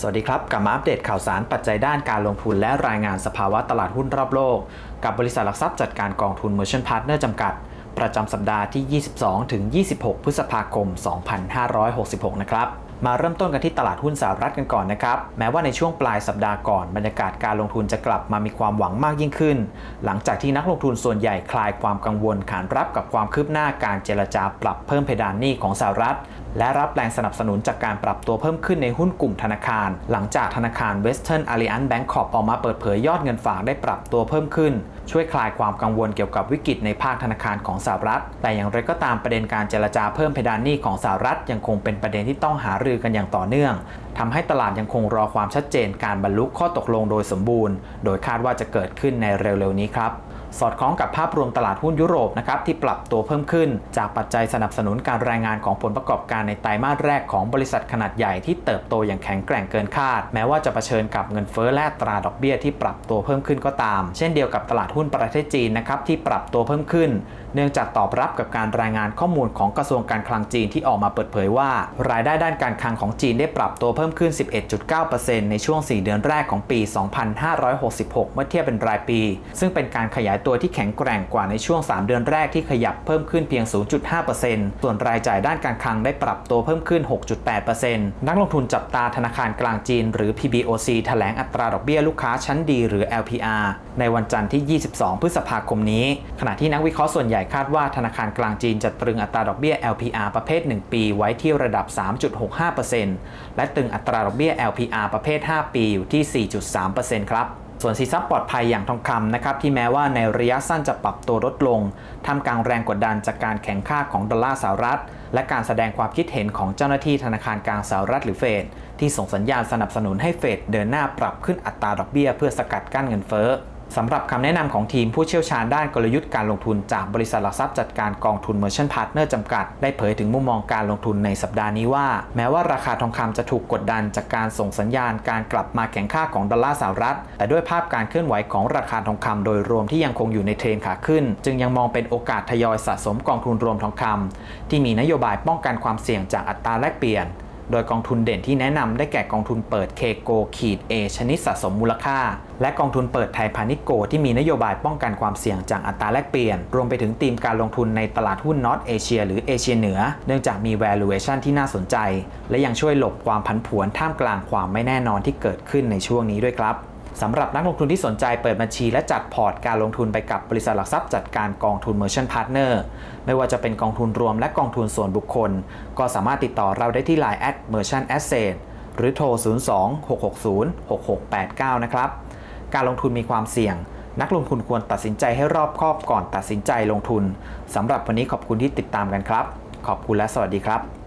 สวัสดีครับ กลับมาอัปเดตข่าวสารปัจจัยด้านการลงทุนและรายงานสภาวะตลาดหุ้นรอบโลก กับบริษัทหลักทรัพย์จัดการกองทุน Merchant Partner จำกัด ประจำสัปดาห์ที่ 22-26 พฤษภาคม 2566 นะครับ มาเริ่มต้นกันที่ตลาดหุ้นสหรัฐกันก่อนนะครับ แม้ว่าในช่วงปลายสัปดาห์ก่อนบรรยากาศการลงทุนจะกลับมามีความหวังมากยิ่งขึ้น หลังจากที่นักลงทุนส่วนใหญ่คลายความกังวลขานรับกับความคืบหน้าการเจรจาปรับเพิ่มเพดานหนี้ของสหรัฐ และรับแรงสนับสนุนจากการปรับตัวเพิ่มขึ้นในหุ้นกลุ่มธนาคาร หลังจากธนาคาร Western Alliance Bancorp ออกมาเปิดเผยยอดเงินฝากได้ปรับตัวเพิ่มขึ้น ช่วยคลายความกังวลเกี่ยวกับวิกฤตในภาคธนาคารของสหรัฐ แต่อย่างไรก็ตามประเด็นการเจรจาเพิ่มเพดานหนี้ของสหรัฐยังคงเป็นประเด็นที่ต้องหารือกันอย่างต่อเนื่องทำให้ตลาดยังคงรอความชัดเจนการบรรลุข้อตกลงโดยสมบูรณ์ โดยคาดว่าจะเกิดขึ้นในเร็วๆนี้ครับ สอดคล้องกับภาพรวมตลาดหุ้นยุโรปนะครับที่ปรับตัวเพิ่มขึ้น จากปัจจัยสนับสนุนการรายงานของผลประกอบการในไตรมาสแรกของบริษัทขนาดใหญ่ที่เติบโตอย่างแข็งแกร่งเกินคาด แม้ว่าจะเผชิญกับเงินเฟ้อและตราดอกเบี้ยที่ปรับตัวเพิ่มขึ้นก็ตาม เช่นเดียวกับตลาดหุ้นประเทศจีนนะครับที่ปรับตัวเพิ่มขึ้น เนื่องจากตอบรับกับการรายงานข้อมูลของกระทรวงการคลังจีนที่ออกมาเปิดเผยว่า รายได้ด้านการคลังของจีนได้ปรับตัวเพิ่มขึ้น 11.9%ในช่วง 4 เดือนแรกของปี 2566 เมื่อเทียบเป็นรายปี ซึ่งเป็นการขยายตัวที่แข็งแกร่งกว่าในช่วง 3 เดือนแรกที่ขยับเพิ่มขึ้นเพียง 0.5%ส่วนรายจ่ายด้านการคลังได้ปรับตัวเพิ่มขึ้น 6.8%นักลงทุนจับตาธนาคารกลางจีน หรือ PBOC แถลงอัตราดอกเบี้ยลูกค้าชั้นดีหรือ LPR ในวันจันทร์ที่ 22 พฤษภาคมนี้ ขณะที่นักวิเคราะห์ส่วนใหญ่คาดว่าธนาคารกลางจีนจะตรึงอัตราดอกเบี้ย LPR ประเภท 1 ปี ไว้ที่ระดับ 3.65%และตรึงอัตราดอกเบี้ย LPR ประเภท 5 ปีอยู่ที่ 4.3%ครับส่วนสินทรัพย์ปลอดภัยอย่างทองคำนะครับที่แม้ว่าในระยะสั้นจะปรับตัวลดลงทำกลางแรงกดดันจากการแข่งข้าของดอลลาร์สหรัฐ และการแสดงความคิดเห็นของเจ้าหน้าที่ธนาคารกลางสหรัฐหรือเฟดที่ส่งสัญญาณสนับสนุนให้เฟดเดินหน้าปรับขึ้นอัตราดอกเบี้ยเพื่อสกัดกั้นเงินเฟ้อ สำหรับคำแนะนำของทีมผู้เชี่ยวชาญด้านกลยุทธ์การลงทุนจากบริษัทหลักทรัพย์จัดการกองทุน Merchant Partner จำกัด ได้เผยถึงมุมมองการลงทุนในสัปดาห์นี้ว่า แม้ว่าราคาทองคำจะถูกกดดันจากการส่งสัญญาณการกลับมาแข็งค่าของดอลลาร์สหรัฐ แต่ด้วยภาพการเคลื่อนไหวของราคาทองคำโดยรวมที่ยังคงอยู่ในเทรนขาขึ้น จึงยังมองเป็นโอกาสทยอยสะสมกองทุนรวมทองคำที่มีนโยบายป้องกันความเสี่ยงจากอัตราแลกเปลี่ยน โดยกองทุนเด่นที่แนะนำได้แก่กองทุนเปิดเคโกขีด A ชนิดสะสมมูลค่า และกองทุนเปิดไทยพาณิชย์โกที่มีนโยบายป้องกันความเสี่ยงจากอัตราแลกเปลี่ยน รวมไปถึงธีมการลงทุนในตลาดหุ้นนอตเอเชียหรือเอเชียเหนือ เนื่องจากมี valuation ที่น่าสนใจ และยังช่วยหลบความผันผวนท่ามกลางความไม่แน่นอนที่เกิดขึ้นในช่วงนี้ด้วยครับ สำหรับนักลงทุนที่สนใจเปิดบัญชีและจัดพอร์ตการลงทุนไปกับบริษัทหลักทรัพย์จัดการกองทุน Merchant Partner ไม่ว่าจะเป็นกองทุนรวมและกองทุนส่วนบุคคล ก็สามารถติดต่อเราได้ที่ Line at Merchant Asset หรือโทร 02-660-6689 นะครับ การลงทุนมีความเสี่ยง นักลงทุนควรตัดสินใจให้รอบคอบก่อนตัดสินใจลงทุนสำหรับวันนี้ขอบคุณที่ติดตามกันครับ ขอบคุณและสวัสดีครับ